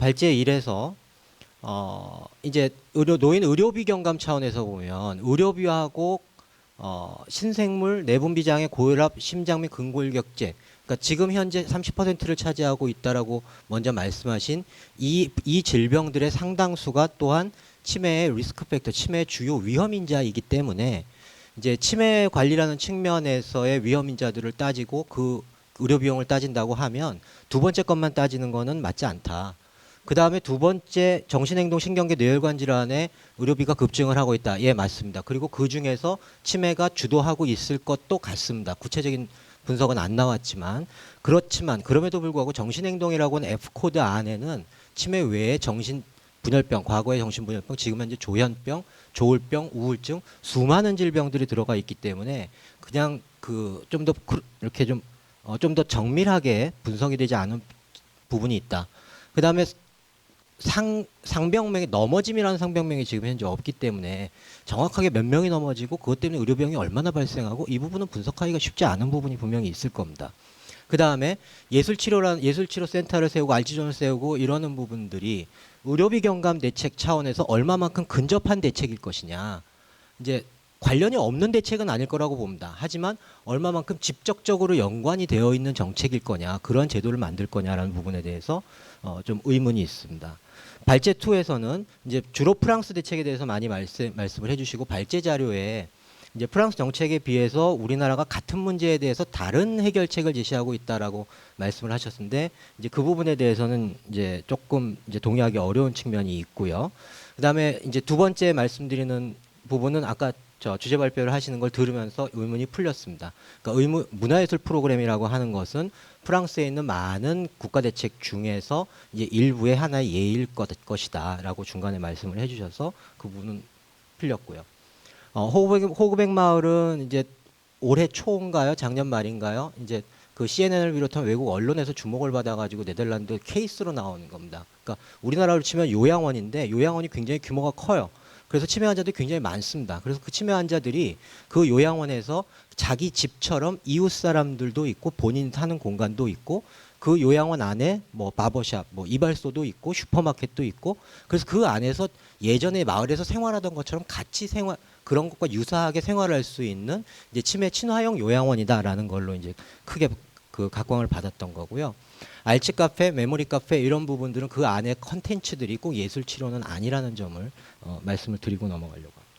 발제 1에서 어 이제 의료 노인 의료비 경감 차원에서 보면 의료비하고 어 신생물 내분 비장의 고혈압, 심장 및 근골격제 그러니까 지금 현재 30%를 차지하고 있다라고 먼저 말씀하신 이, 이 질병들의 상당수가 또한 치매의 리스크 팩터, 치매의 주요 위험 인자이기 때문에 이제 치매 관리라는 측면에서의 위험 인자들을 따지고 그 의료 비용을 따진다고 하면 두 번째 것만 따지는 거는 맞지 않다. 그 다음에 두 번째 정신행동 신경계 뇌혈관 질환의 의료비가 급증을 하고 있다. 예, 맞습니다. 그리고 그 중에서 치매가 주도하고 있을 것도 같습니다. 구체적인 분석은 안 나왔지만 그렇지만 그럼에도 불구하고 정신행동이라고는 F 코드 안에는 치매 외에 정신 분열병, 과거의 정신분열병, 지금 현재 조현병, 조울병, 우울증 수많은 질병들이 들어가 있기 때문에 그냥 그 좀 더 이렇게 좀 어, 좀더 정밀하게 분석이 되지 않은 부분이 있다. 그 다음에 상 상병명이 넘어짐이라는 상병명이 지금 현재 없기 때문에 정확하게 몇 명이 넘어지고 그것 때문에 의료병이 얼마나 발생하고 이 부분은 분석하기가 쉽지 않은 부분이 분명히 있을 겁니다. 그 다음에 예술치료라는 예술치료 센터를 세우고 알지존을 세우고 이러는 부분들이 의료비 경감 대책 차원에서 얼마만큼 근접한 대책일 것이냐. 이제 관련이 없는 대책은 아닐 거라고 봅니다. 하지만 얼마만큼 직접적으로 연관이 되어 있는 정책일 거냐, 그런 제도를 만들 거냐라는 부분에 대해서 어, 좀 의문이 있습니다. 발제 2에서는 이제 주로 프랑스 대책에 대해서 많이 말씀, 말씀을 해주시고 발제 자료에 이제 프랑스 정책에 비해서 우리나라가 같은 문제에 대해서 다른 해결책을 제시하고 있다라고 말씀을 하셨는데 이제 그 부분에 대해서는 이제 조금 이제 동의하기 어려운 측면이 있고요. 그다음에 이제 두 번째 말씀드리는 부분은 아까 저 주제 발표를 하시는 걸 들으면서 의문이 풀렸습니다. 그러니까 의무 문화예술 프로그램이라고 하는 것은 프랑스에 있는 많은 국가 대책 중에서 이제 일부의 하나의 예일 것, 것이다라고 중간에 말씀을 해주셔서 그 부분은 풀렸고요. 어, 호구백, 호구백 마을은 이제 올해 초인가요? 작년 말인가요? 이제 그 CNN을 비롯한 외국 언론에서 주목을 받아가지고 네덜란드 케이스로 나오는 겁니다. 그러니까 우리나라로 치면 요양원인데 요양원이 굉장히 규모가 커요. 그래서 치매 환자들이 굉장히 많습니다. 그래서 그 치매 환자들이 그 요양원에서 자기 집처럼 이웃 사람들도 있고 본인 사는 공간도 있고 그 요양원 안에 뭐 바버샵, 뭐 이발소도 있고 슈퍼마켓도 있고 그래서 그 안에서 예전에 마을에서 생활하던 것처럼 같이 생활 그런 것과 유사하게 생활할 수 있는 이제 치매 친화형 요양원이다라는 걸로 이제 크게 그 각광을 받았던 거고요. 알츠 카페, 메모리 카페 이런 부분들은 그 안에 컨텐츠들이 꼭 예술 치료는 아니라는 점을 어, 말씀을 드리고 넘어가려고 합니다.